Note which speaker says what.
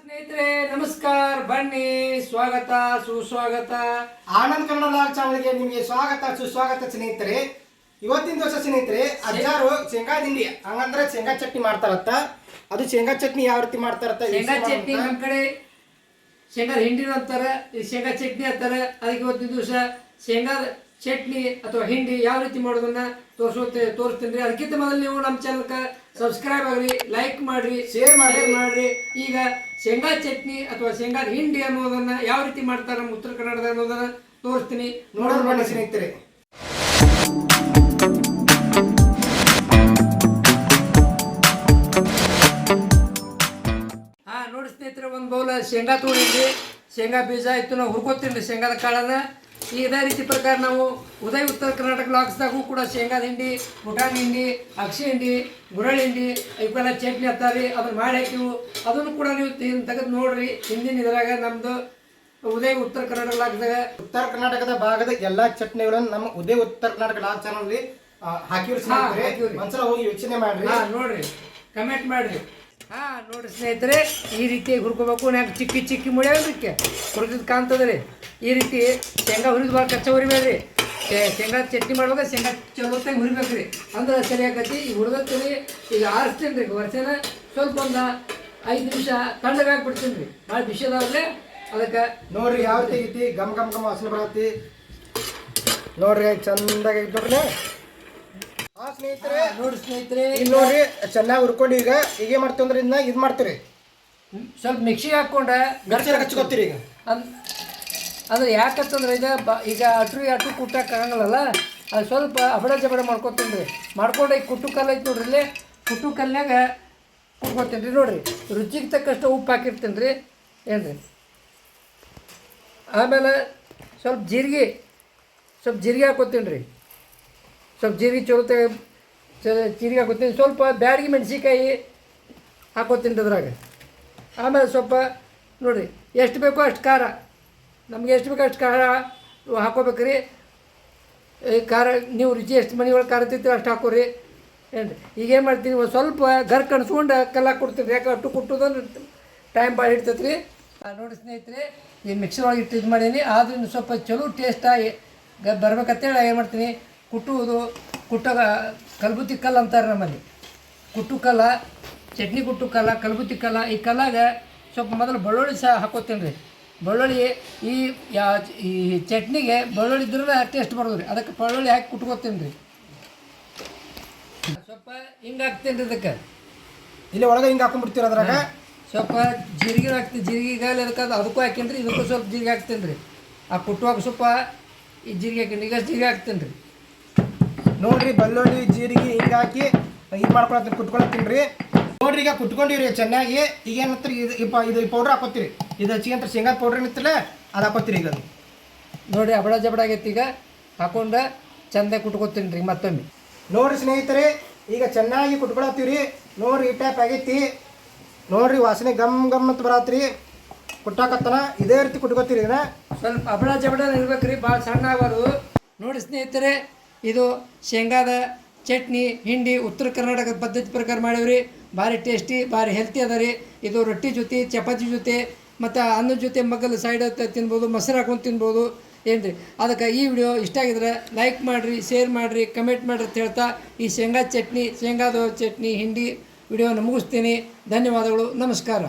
Speaker 1: ಸ್ನೇಹಿತರೆ ನಮಸ್ಕಾರ ಬನ್ನಿ. ಸ್ವಾಗತ ಸುಸ್ವಾಗತ.
Speaker 2: ಆನಂದ್ ಕನ್ನಡ ಲಾಗ್ ಚಾನಲ್ಗೆ ನಿಮಗೆ ಸ್ವಾಗತ ಸುಸ್ವಾಗತ ಸ್ನೇಹಿತರೆ. ಇವತ್ತಿನ ದಿವಸ ಸ್ನೇಹಿತರೆ ಅಜ್ಜಾರು ಶೇಂಗಾ ತಿಂಡಿ. ಹಂಗಂದ್ರೆ ಶೇಂಗಾ ಚಟ್ನಿ ಮಾಡ್ತಾರತ್ತ. ಅದು ಶೇಂಗಾ ಚಟ್ನಿ ಯಾವ ರೀತಿ ಮಾಡ್ತಾರತ್ತ?
Speaker 1: ಶೇಂಗಾ ಚಟ್ನಿ. ನಮ್ಮ ಕಡೆ ಶೇಂಗಾ ಹಿಂಡಿನ ಅಂತಾರೆ ಈ ಶೇಂಗಾ ಚಟ್ನಿ ಅಂತಾರೆ. ಅದಕ್ಕೆ ಇವತ್ತಿನ ದಿವಸ ಶೇಂಗಾ ಚಟ್ನಿ ಅಥವಾ ಹಿಂಡಿ ಯಾವ ರೀತಿ ಮಾಡೋದನ್ನ ತೋರಿಸುತ್ತೆ ತೋರಿಸ್ತೀನಿ ರೀ. ಅದಕ್ಕಿಂತ ಮೊದಲು ನೀವು ನಮ್ಮ ಚಾನಲ್ಗೆ ಸಬ್ಸ್ಕ್ರೈಬ್ ಆಗ್ರಿ ಲೈಕ್ ಮಾಡ್ರಿ
Speaker 2: ಶೇರ್ ಮಾಡಿ
Speaker 1: ಮಾಡ್ರಿ. ಈಗ ಶೇಂಗಾ ಚಟ್ನಿ ಅಥವಾ ಶೇಂಗಾ ಹಿಂಡಿ ಅನ್ನೋದನ್ನ ಯಾವ ರೀತಿ ಮಾಡ್ತಾರೆ ನಮ್ಮ ಉತ್ತರ ಕನ್ನಡದ ಅನ್ನೋದನ್ನ ತೋರಿಸ್ತೀನಿ.
Speaker 2: ನೋಡೋದು ಮಾಡಿ ಸ್ನೇಹಿತರೆ.
Speaker 1: ಹಾ ನೋಡಿ ಸ್ನೇಹಿತರೆ ಒಂದು ಬೌಲ ಶೇಂಗಾ ತೊಗೊಂಡಿದ್ವಿ ಶೇಂಗಾ ಬೀಜ ಇತ್ತು ನಾವು ಹುರ್ಕೋತೀನಿ ಶೇಂಗಾದ ಕಾಳನ್ನ. ಇದೇ ರೀತಿ ಪ್ರಕಾರ ನಾವು ಉದಯ ಉತ್ತರ ಕರ್ನಾಟಕ ಲಾಕ್ಸ್ದಾಗೂ ಕೂಡ ಶೇಂಗಾದ ಹಿಂಡಿ ಪುಟಾಣಿ ಹಿಂಡಿ ಅಕ್ಷಿ ಹಿಂಡಿ ಗುರಳಿ ಹಿಂಡಿ ಇವೆಲ್ಲ ಚಟ್ನಿ ಹತ್ತಾರಿ ಅದನ್ನ ಮಾಡಿ ಹಾಕಿವು ಅದನ್ನು ಕೂಡ ನೀವು ತೆಗೆದು ನೋಡ್ರಿ. ಹಿಂದಿನ ಇದ್ರಾಗ ನಮ್ದು ಉದಯ ಉತ್ತರ ಕರ್ನಾಟಕ ಲಾಕ್ಸ್ದಾಗ
Speaker 2: ಉತ್ತರ ಕರ್ನಾಟಕದ ಭಾಗದ ಎಲ್ಲಾ ಚಟ್ನಿಗಳನ್ನು ನಮ್ಮ ಉದಯ ಉತ್ತರ ಕರ್ನಾಟಕ ಲಾಕ್ ಚಾನಲ್ ಸ್ನೇಹಿತರೆ.
Speaker 1: ಹಾಕಿವ್ರಿ.
Speaker 2: ಒಂದ್ಸಲ ಹೋಗಿ ಯೋಚನೆ ಮಾಡ್ರಿ.
Speaker 1: ನೋಡ್ರಿ. ಕಮೆಂಟ್ ಮಾಡ್ರಿ. ಹಾ ನೋಡಿ ಸ್ನೇಹಿತರೆ, ಈ ರೀತಿ ಹುರ್ಕೋಬೇಕು. ನಾಲ್ಕು ಚಿಕ್ಕಿ ಚಿಕ್ಕಿ ಮುಳಿಯೋದಕ್ಕೆ ಹುರಿದಿದ್ದು ಕಾಣ್ತದ್ರಿ. ಈ ರೀತಿ ಶೇಂಗಾ ಹುರಿದು ಭಾಳ ಕಚ್ಚ ಹುರಿಬೇಡ್ರಿ. ಶೇಂಗಾ ಚಟ್ನಿ ಮಾಡುವಾಗ ಶೇಂಗಾ ಚಲೋತ್ತಾಗಿ ಹುರಿಬೇಕ್ರಿ. ಅಂದ್ರೆ ಸರಿಯಾಗತಿ ಈಗ ಹುರಿದತ್ತೀರಿ ಈಗ ಆರಿಸ್ತೀನಿ ರೀ, ವರ್ಷನ ಸ್ವಲ್ಪ ಒಂದು ಐದು ನಿಮಿಷ ತಣ್ಣಗೆ ಹಾಕ್ಬಿಡ್ತೀನಿ ರೀ ಭಾಳ ಬಿಸಿ ಅದಾವ್ರೆ ಅದಕ್ಕೆ
Speaker 2: ನೋಡ್ರಿ ಯಾವ ರೀತಿ ಐತಿ. ಗಮ್ ಗಮ್ ಗಮ್ ವಾಸನೆ ಬರತ್ತಿ. ನೋಡ್ರಿ, ಚಂದಾಗಿ ನೋಡ್ರಿ. ಹಾ ಸ್ನೇಹಿತರೆ
Speaker 1: ನೋಡಿ ಸ್ನೇಹಿತರೆ.
Speaker 2: ಇಲ್ಲಿ ನೋಡ್ರಿ ಚೆನ್ನಾಗಿ ಹುರ್ಕೊಂಡು ಈಗ ಹೀಗೆ ಅಂದ್ರೆ ಇದನ್ನ ಇದು ಮಾಡ್ತೀರಿ.
Speaker 1: ಸ್ವಲ್ಪ ಮಿಕ್ಸಿ ಹಾಕ್ಕೊಂಡೆ
Speaker 2: ಗರ್ಚರ್ ಹಚ್ಕೋತೀರಿ ಈಗ.
Speaker 1: ಅನ್ ಅಂದ್ರೆ ಯಾಕಂತಂದ್ರೆ ಇದು ಬ ಈಗ ಅಟ್ರಿ ಅಟ್ರು ಕುಟ್ಟಕ್ಕೆ ಅದು ಸ್ವಲ್ಪ ಅಬಡ ಜಬಡ ಮಾಡ್ಕೊತೀನಿ ರೀ ಮಾಡ್ಕೊಂಡು ಈಗ ಕುಟ್ಟು ಕಲ್ಲು ಐತೆ ನೋಡ್ರಿ ಇಲ್ಲಿ. ಕುಟ್ಟು ಕಲ್ನಾಗ ಕುಟ್ಕೊತೀನಿ ರೀ ನೋಡಿರಿ. ರುಚಿಗೆ ತಕ್ಕಷ್ಟು ಉಪ್ಪು ಹಾಕಿರ್ತೀನಿ ರೀ ಏನು ರೀ ಆಮೇಲೆ ಸ್ವಲ್ಪ ಜೀರಿಗೆ ಸ್ವಲ್ಪ ಜೀರಿಗೆ ಹಾಕೋತೀನಿ ರೀ ಸ್ವಲ್ಪ ಜೀರಿಗೆ ತೆಗೆ ಜೀರಿಗೆ ಹಾಕೋತೀನಿ. ಸ್ವಲ್ಪ ಬ್ಯಾಡಗಿ ಮೆಣಸಿಕಾಯಿ ಹಾಕೋತೀನಿ ರೀ ಅದ್ರಾಗ. ಆಮೇಲೆ ಸ್ವಲ್ಪ ನೋಡಿರಿ, ಎಷ್ಟು ಬೇಕೋ ಅಷ್ಟು ಖಾರ. ನಮ್ಗೆ ಎಷ್ಟು ಬೇಕೋ ಅಷ್ಟು ಖಾರ ಹಾಕೋಬೇಕ್ರಿ. ಈ ಖಾರ, ನೀವು ರುಚಿ ಎಷ್ಟು ಮನೆ ಒಳಗೆ ಖಾರ ತಿಂತೀರಿ ಅಷ್ಟು ಹಾಕೋರಿ. ಏನು ರೀ ಈಗ ಏನು ಮಾಡ್ತೀನಿ, ಒಂದು ಸ್ವಲ್ಪ ಗರ್ ಕಣ್ಸ್ಕೊಂಡು ಕಲ್ಲ ಕೊಡ್ತೀನಿ ಯಾಕೆ ಅಟ್ಟು ಕುಟ್ಟೋದಂದ್ರೆ ಟೈಮ್ ಭಾಳ ಹಿಡ್ತೈತೆ ರೀ ನೋಡಿ ಸ್ನೇಹಿತರೆ, ಈ ಮಿಕ್ಸರ್ ಒಳಗೆ ಇಟ್ಟು ಇದು ಮಾಡೀನಿ. ಆದ್ರೂ ಸ್ವಲ್ಪ ಚಲೋ ಟೇಸ್ಟಾಗಿ ಬರ್ಬೇಕಂತೇಳಿ ಏನು ಮಾಡ್ತೀನಿ ಕುಟ್ಟುವುದು ಕುಟ್ಟಾಗ ಕಲ್ಬುತ್ತಿ ಕಲ್ಲು ಅಂತಾರೆ ನಮ್ಮಲ್ಲಿ. ಕುಟ್ಟು ಕಲ್ಲ ಚಟ್ನಿ ಕುಟ್ಟು ಕಲ್ಲ ಕಲ್ಬುತ್ತಿ ಕಲ್ಲ ಈ ಕಲ್ಲಾಗ ಸ್ವಲ್ಪ ಮೊದಲು ಬೆಳ್ಳುಳ್ಳಿ ಸಹ ಹಾಕೋತೀನಿ ರೀ. ಬೆಳ್ಳುಳ್ಳಿ ಈ ಯಾ ಈ ಚಟ್ನಿಗೆ ಬೆಳ್ಳುಳ್ಳಿ ಇದ್ರೆ ಟೇಸ್ಟ್ ಬರೋದು ರೀ. ಅದಕ್ಕೆ ಬೆಳ್ಳುಳ್ಳಿ ಹಾಕಿ ಕುಟ್ಕೋತೀನಿ ರೀ. ಸ್ವಲ್ಪ ಹಿಂಗೆ ಹಾಕ್ತೀನಿ ರೀ ಅದಕ್ಕೆ
Speaker 2: ಇಲ್ಲಿ ಒಳಗೆ ಹಿಂಗೆ ಹಾಕೊಂಡ್ಬಿಡ್ತೀರ ಅದ್ರಾಗ?
Speaker 1: ಸ್ವಲ್ಪ ಜೀರಿಗೆ ಹಾಕ್ತೀನಿ ಜೀರಿಗೆ ಗಾಲಿ ಅದಕ್ಕೆ ಅದು ಅದಕ್ಕೂ ಹಾಕೀನಿ ರೀ ಇದಕ್ಕೂ ಸ್ವಲ್ಪ ಜೀರಿಗೆ ಹಾಕ್ತೀನಿ ರೀ. ಆ ಕುಟ್ಟುವಾಗ ಸ್ವಲ್ಪ ಈ ಜೀರಿಗೆ ಹಾಕಿ ಈಗ ಜೀರಿಗೆ ಹಾಕ್ತೀನಿ ರೀ.
Speaker 2: ನೋಡ್ರಿ ಬೆಳ್ಳುಳ್ಳಿ ಜೀರಿಗೆ ಹಿಂಗೆ ಹಾಕಿ ಇದು ಮಾಡ್ಕೊಳತ್ತೀನಿ ಕುಟ್ಕೊಳತ್ತೀನಿ ರೀ ನೋಡ್ರಿ ಈಗ ಕುಟ್ಕೊಂಡಿವ್ರಿ ಚೆನ್ನಾಗಿ. ಈಗ ಏನಂತ ಇದು ಇಪ್ಪ ಇದು ಪೌಡ್ರ್ ಹಾಕೋತೀರಿ. ಇದು ಹಚ್ಚಿಗೆ ಶೇಂಗಾ ಪೌಡ್ರ್ ಏನಿತ್ತಲ್ಲ ಅದು ಹಾಕೋತೀರಿ ಈಗ
Speaker 1: ನೋಡಿರಿ ಅಬಡ ಜಬಡ ಆಗೈತಿ ಈಗ. ಹಾಕೊಂಡು ಚಂದ ಕುಟ್ಕೋತೀನಿ ರೀ ಮತ್ತೊಮ್ಮೆ.
Speaker 2: ನೋಡ್ರಿ ಸ್ನೇಹಿತರೆ ಈಗ ಚೆನ್ನಾಗಿ ಕುಟ್ಕೊಳತ್ತೀವ್ರಿ. ನೋಡ್ರಿ ಈ ಟೈಪ್ ಆಗೈತಿ. ನೋಡ್ರಿ ವಾಸನೆ ಗಮ್ ಗಮ್ ಅಂತ ಬರತ್ರಿ. ಕುಟ್ಟಾಕತ್ತನ ಇದೇ ರೀತಿ ಕುಟ್ಕೋತೀರಿ ಇದನ್ನ.
Speaker 1: ಸ್ವಲ್ಪ ಅಬಡ ಜಬಡ ಇರ್ಬೇಕ್ರಿ ಭಾಳ ಸಣ್ಣ ಆಗೋದು ನೋಡಿ ಸ್ನೇಹಿತರೆ ಇದು ಶೇಂಗಾದ ಚಟ್ನಿ, ಹಿಂಡಿ, ಉತ್ತರ ಕರ್ನಾಟಕದ ಪದ್ಧತಿ ಪ್ರಕಾರ ಮಾಡೀವ್ರಿ. ಭಾರಿ ಟೇಸ್ಟಿ, ಭಾರಿ ಹೆಲ್ತಿ ಅದ ರೀ. ಇದು ರೊಟ್ಟಿ ಜೊತೆ, ಚಪಾತಿ ಜೊತೆ, ಮತ್ತು ಅನ್ನದ ಜೊತೆ ಮಗ್ಗಲು ಸೈಡ್ ತಿನ್ಬೋದು, ಮೊಸರು ಹಾಕೊಂಡು ತಿನ್ಬೋದು ಏನು ರೀ ಅದಕ್ಕೆ ಈ ವಿಡಿಯೋ ಇಷ್ಟ ಆಗಿದ್ರೆ ಲೈಕ್ ಮಾಡಿರಿ ಶೇರ್ ಮಾಡಿರಿ ಕಮೆಂಟ್ ಮಾಡಿರಿ ಅಂತ ಹೇಳ್ತಾ ಈ ಶೇಂಗಾ ಚಟ್ನಿ, ಶೇಂಗಾದ ಚಟ್ನಿ, ಹಿಂಡಿ ವಿಡಿಯೋನ ಮುಗಿಸ್ತೀನಿ. ಧನ್ಯವಾದಗಳು, ನಮಸ್ಕಾರ.